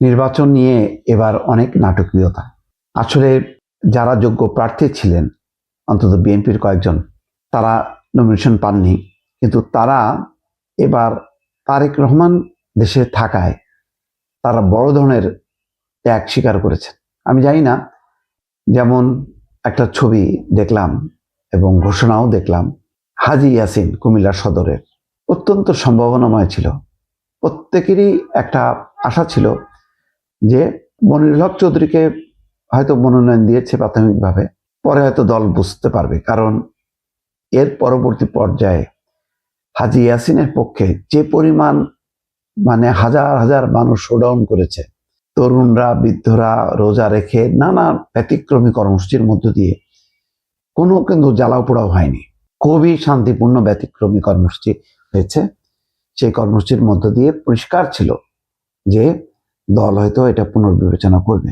নির্বাচন নিয়ে এবার অনেক নাটকীয়তা। আসলে যারা যোগ্য প্রার্থী ছিলেন, অন্তত বিএনপির কয়েকজন, তারা নমিনেশন পাননি। কিন্তু তারা এবার তারেক রহমান দেশে থাকায় তারা বড় ধরনের ত্যাগ স্বীকার করেছেন। আমি জানি না, যেমন একটা ছবি দেখলাম এবং ঘোষণাও দেখলাম, হাজি ইয়াসিন কুমিল্লা সদরের। অত্যন্ত সম্ভাবনাময় ছিল। প্রত্যেকেরই একটা আশা ছিল যে মনিরুল হক চৌধুরীকে হয়তো মনোনয়ন দিয়েছে প্রাথমিকভাবে, পরে হয়তো দল বুঝতে পারবে। কারণ এর পরবর্তী পর্যায়ে হাজি ইয়াসিনের পক্ষে যে পরিমাণ মানে হাজার হাজার মানুষ শোডাউন করেছে, তরুণরা, বৃদ্ধরা রোজা রেখে নানা ব্যতিক্রমী কর্মসূচির মধ্য দিয়ে, কোনো কিন্তু জ্বালাও পোড়াও হয়নি। খুবই শান্তিপূর্ণ, ব্যতিক্রমী কর্মসূচি হয়েছে। সেই কর্মসূচির মধ্য দিয়ে পরিষ্কার ছিল যে দল হয়তো এটা পুনর্বিবেচনা করবে।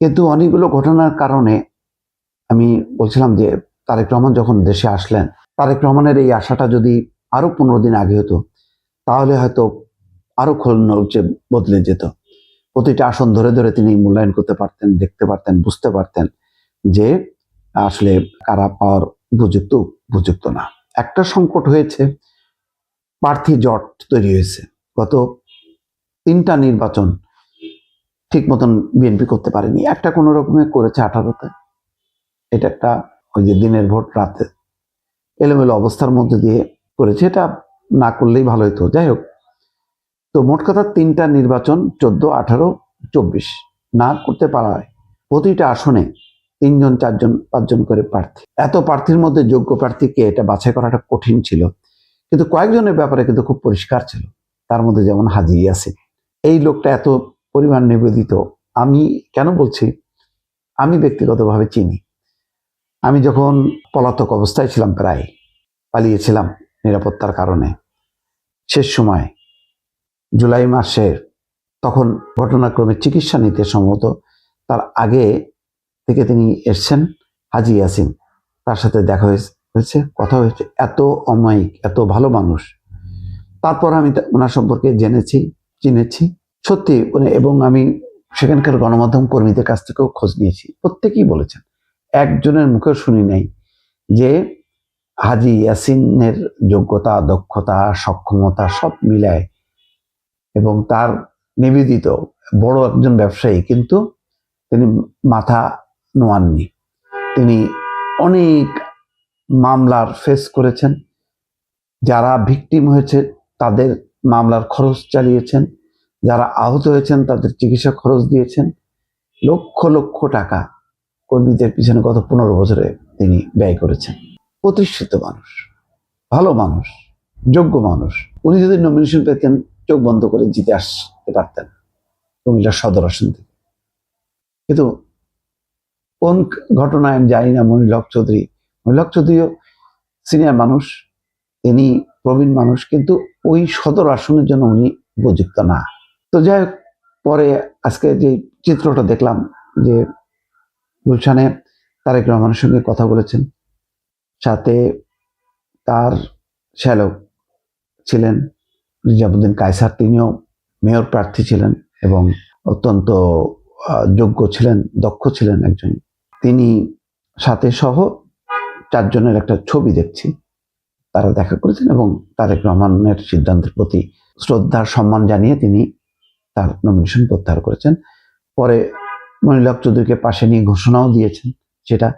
কিন্তু অনেকগুলো ঘটনার কারণে আমি বলছিলাম যে তারেক রহমান যখন দেশে আসলেন, তারেক রহমানের এই আশাটা যদি আরও পনেরো দিন আগে হতো, তাহলে হয়তো আরও খোলনলচে বদলে যেত। প্রতিটা আসন ধরে ধরে তিনি মূল্যায়ন করতে পারতেন, দেখতে পারতেন, বুঝতে পারতেন যে আসলে কারা পাওয়ার উপযুক্ত উপযুক্ত না। একটা সংকট হয়েছে, প্রার্থী জট তৈরি হয়েছে। গত তিনটা নির্বাচন ঠিক মতন বিএনপি করতে পারেনি। একটা কোনো রকমে করেছে আঠারোতে। এটা একটা ওই যে দিনের ভোট রাতে। এলোমেলো অবস্থার মধ্যে দিয়ে করেছে। এটা না করলেই ভালো হতো যাই হোক, তো মোট কথা তিনটা নির্বাচন, চোদ্দ, আঠারো, চব্বিশ। না করতে পারায় প্রতিটা আসনে তিনজন, চারজন, পাঁচজন করে প্রার্থী। এত প্রার্থীর মধ্যে যোগ্য প্রার্থীকে এটা বাছাই করাটা কঠিন ছিল। কিন্তু কয়েকজনের ব্যাপারে কিন্তু খুব পরিষ্কার ছিল। তার মধ্যে যেমন হাজি ইয়াসিন। এই লোকটা এত পরিমাণ নিবেদিত। আমি কেন বলছি? আমি ব্যক্তিগতভাবে চিনি। আমি যখন পলাতক অবস্থায় ছিলাম প্রায়, পালিয়েছিলাম নিরাপত্তার কারণে, শেষ সময়, জুলাই মাসের তখন ঘটনাক্রমে চিকিৎসা নিতে সম্ভবত তার আগে থেকে তিনি এসছেন হাজি ইয়াসিন। তার সাথে দেখা হয়েছে কথা হয়েছে। এত অমায়িক, এত ভালো মানুষ। তারপর আমি ওনার সম্পর্কে জেনেছি, চিনেছি। সত্যি মানে এবং আমি সেখানকার গণমাধ্যম কর্মীদের কাছ থেকেও খোঁজ নিয়েছি। প্রত্যেকেই বলেছেন, একজনের মুখে শুনি নাই যে হাজি ইয়াসিনের যোগ্যতা, দক্ষতা, সক্ষমতা সব মিলায় এবং তার নিবেদিত বড় একজন ব্যবসায়ী কিন্তু তিনি মাথা নোয়াননি। তিনি অনেক মামলার ফেস করেছেন, যারা ভিকটিম হয়েছে তাদের মামলার খরচ চালিয়েছেন যারা আহত হয়েছেন, তাদের চিকিৎসা খরচ দিয়েছেন। লক্ষ লক্ষ টাকা কর্মীদের পিছনে গত পনেরো বছরে তিনি ব্যয় করেছেন। প্রতিষ্ঠিত মানুষ, ভালো মানুষ, যোগ্য মানুষ। উনি যদি নমিনেশন পেতেন, চোখ বন্ধ করে জিতে আসতে পারতেন কুমিল্লার সদর আসন থেকে। কিন্তু কোন ঘটনায় আমি জানি না মনির হক চৌধুরী। মনির হক চৌধুরীও সিনিয়র মানুষ, তিনি প্রবীণ মানুষ, কিন্তু ওই সদর আসনের জন্য উনি উপযুক্ত না। তো যাই হোক, পরে আজকে যে চিত্রটা দেখলাম যে গুলশানে তারেক রহমানের সঙ্গে কথা বলেছেন, সাথে তার শ্যালক ছিলেন রিজাবুদ্দিন কায়সার, তিনিও মেয়র প্রার্থী ছিলেন এবং অত্যন্ত যোগ্য ছিলেন, দক্ষ ছিলেন একজন। তিনি সাথে সহ চারজনের একটা ছবি দেখছি, তারা দেখা করেছেন এবং তারেক রহমানের সিদ্ধান্তের প্রতি শ্রদ্ধার সম্মান জানিয়ে তিনি তার নমিনেশন প্রত্যাহার করেছেন। পরে মনিলাভ চৌধুরীকে পাশে নিয়ে ঘোষণাও দিয়েছেন সেটা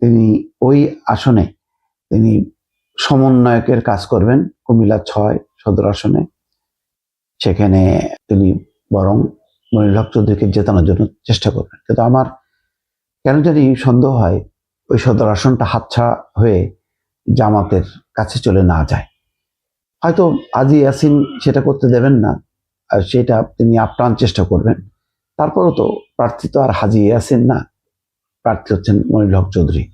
তিনি ওই আসনে তিনি সমন্বয়কের কাজ করবেন কুমিল্লা ছয় সদর আসনে। সেখানে তিনি বরং হক চৌধুরীকে জেতানোর জন্য চেষ্টা করবেন। কিন্তু আমার কেন জানি সন্দেহ হয় ওই সদর আসনটা হাতছাড়া হয়ে জামাতের কাছে চলে না যায়। হয়তো আজি ইয়াসিন সেটা করতে দেবেন না। সেটা তিনি আপ্রাণ চেষ্টা করবেন। তারপরও তো প্রার্থী তো আর হাজি ইয়াসিন না। প্রার্থী হচ্ছেন মনির হক চৌধুরী।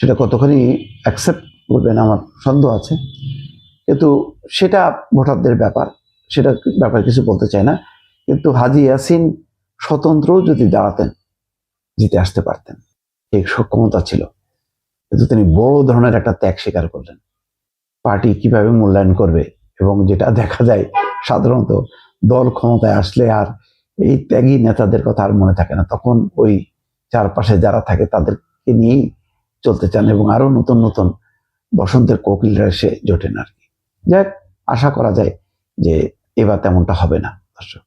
সেটা কতখানি অ্যাকসেপ্ট করবেন আমার সন্দেহ আছে। কিন্তু সেটা ভোটারদের ব্যাপার, সেটা ব্যাপারে কিছু বলতে চাই না। কিন্তু হাজি ইয়াসিন স্বতন্ত্রও যদি দাঁড়াতেন, জিতে আসতে পারতেন। এই সক্ষমতা ছিল। কিন্তু তিনি বড় ধরনের একটা ত্যাগ স্বীকার করলেন। পার্টি কীভাবে মূল্যায়ন করবে এবং যেটা দেখা যায় সাধারণত দল ক্ষমতায় আসলে আর এই ত্যাগী নেতাদের কথা আর মনে থাকে না। তখন ওই চারপাশে যারা থাকে তাদেরকে নিয়েই চলতে চান এবং আরও নতুন নতুন বসন্তের কোকিলরা এসে জোটেন আর কি। যাক, আশা করা যায় যে এবার তেমনটা হবে না, দর্শক।